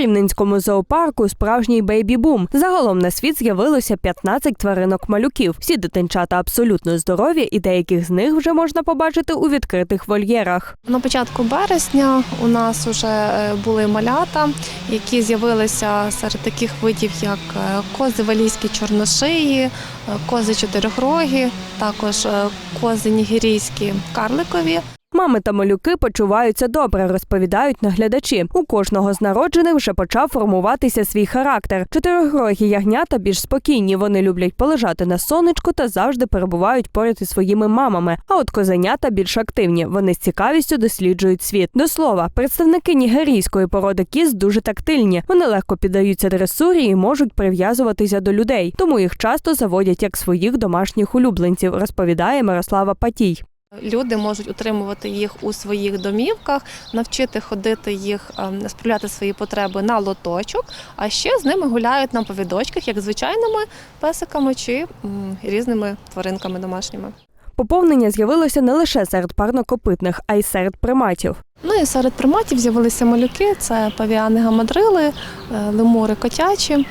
рівненському зоопарку справжній бейбі-бум. Загалом на світ з'явилося 15 тваринок малюків. Всі дитинчата абсолютно здорові, і деяких з них вже можна побачити у відкритих вольєрах. На початку березня у нас вже були малята, які з'явилися серед таких видів, як е, кози валійські чорношиї, е, кози чотирьохрогі, також е, кози нігерійські карликові. Мами та малюки почуваються добре, розповідають наглядачі. У кожного з народжених вже почав формуватися свій характер. Чотиригрогі ягнята більш спокійні. Вони люблять полежати на сонечку та завжди перебувають поряд із своїми мамами. А от козенята більш активні. Вони з цікавістю досліджують світ. До слова, представники нігерійської породи кіз дуже тактильні. Вони легко піддаються дресурі і можуть прив'язуватися до людей, тому їх часто заводять як своїх домашніх улюбленців, розповідає Мирослава Патій. Люди можуть утримувати їх у своїх домівках, навчити ходити їх, ем, справляти свої потреби на лоточок, а ще з ними гуляють на повідочках, як звичайними песиками чи різними тваринками домашніми. Поповнення з'явилося не лише серед парнокопитних, а й серед приматів. Ну і серед приматів з'явилися малюки: це павіани гамадрили, е, лемури котячі.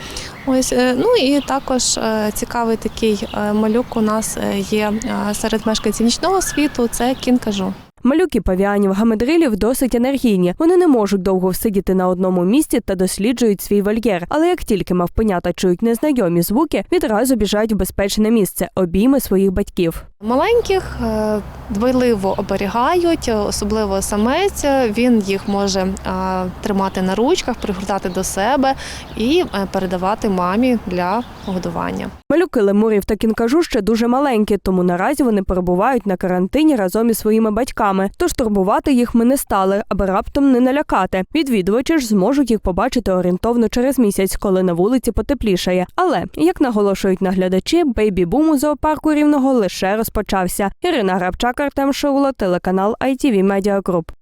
Ось е, ну і також е, цікавий такий малюк у нас є серед мешканців нічного світу. Це кінкажу. Малюки павіанів гамедрилів досить енергійні. Вони не можуть довго всидіти на одному місці та досліджують свій вольєр. Але як тільки мавпенята чують незнайомі звуки, відразу біжають в безпечне місце обійми своїх батьків. Маленьких е, дбайливо оберігають, особливо самець. Він їх може тримати на ручках, пригортати до себе і е, передавати мамі для годування. Малюки лемурів та кінкажу ще дуже маленькі, тому наразі вони перебувають на карантині разом із своїми батьками. Тож турбувати їх ми не стали, аби раптом не налякати. Відвідувачі ж зможуть їх побачити орієнтовно через місяць, коли на вулиці потеплішає. Але як наголошують наглядачі, бейбі-бум у зоопарку рівного лише розпочався. Ірина Грабчак, Артем Шоуло, телеканал ITV Media Group.